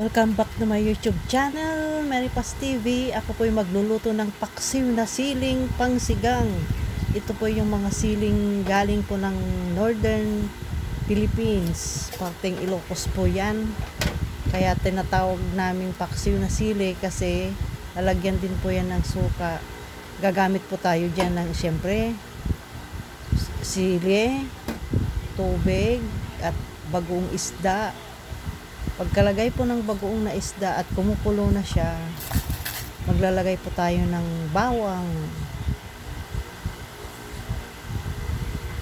Welcome back to my YouTube channel, Mary Paz TV. Ako po yung magluluto ng paksiw na siling pangsigang. Ito po yung mga siling galing po ng Northern Philippines. Parteng Ilocos po yan. Kaya tinatawag naming paksiw na sili kasi lalagyan din po yan ng suka. Gagamit po tayo dyan ng siyempre sili, tubig, at bagong isda. Pagkalagay po ng bagoong na isda at kumukulo na siya, maglalagay po tayo ng bawang.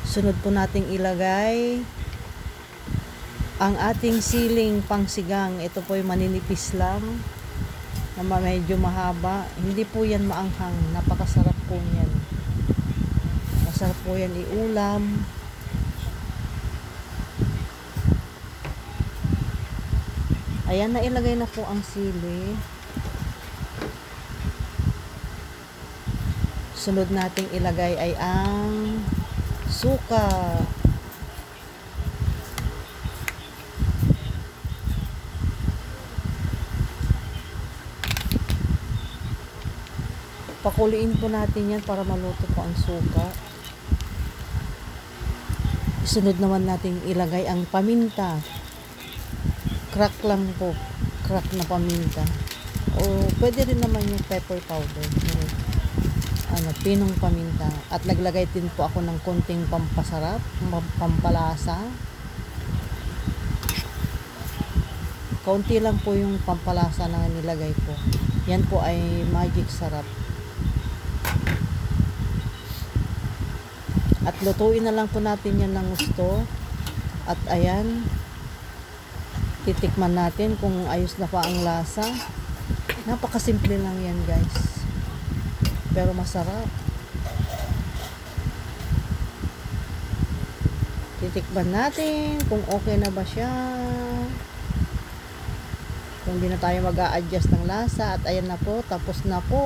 Sunod po nating ilagay ang ating siling pangsigang. Ito po yung maninipis lang na medyo mahaba. Hindi po yan maanghang. Napakasarap po yan. Masarap po yan iulam. Ayan, nailagay na po ang sili. Sunod nating ilagay ay ang suka. Pakuliin po natin yan para maluto po ang suka. Sunod naman nating ilagay ang paminta crack lang po. Crack na paminta. O pwede rin naman yung pepper powder. Yung, ano, pinong paminta. At naglagay din po ako ng konting pampasarap pam- pampalasa. Kaunti lang po yung pampalasa na nilagay ko. Yan po ay magic sarap. At lutuin na lang po natin yan ng gusto. At ayan titikman natin kung ayos na pa ang lasa. Napakasimple lang yan guys. Pero masarap. Titikman natin kung okay na ba siya. Kung di na tayo mag adjust ng lasa. At ayan na po, tapos na po.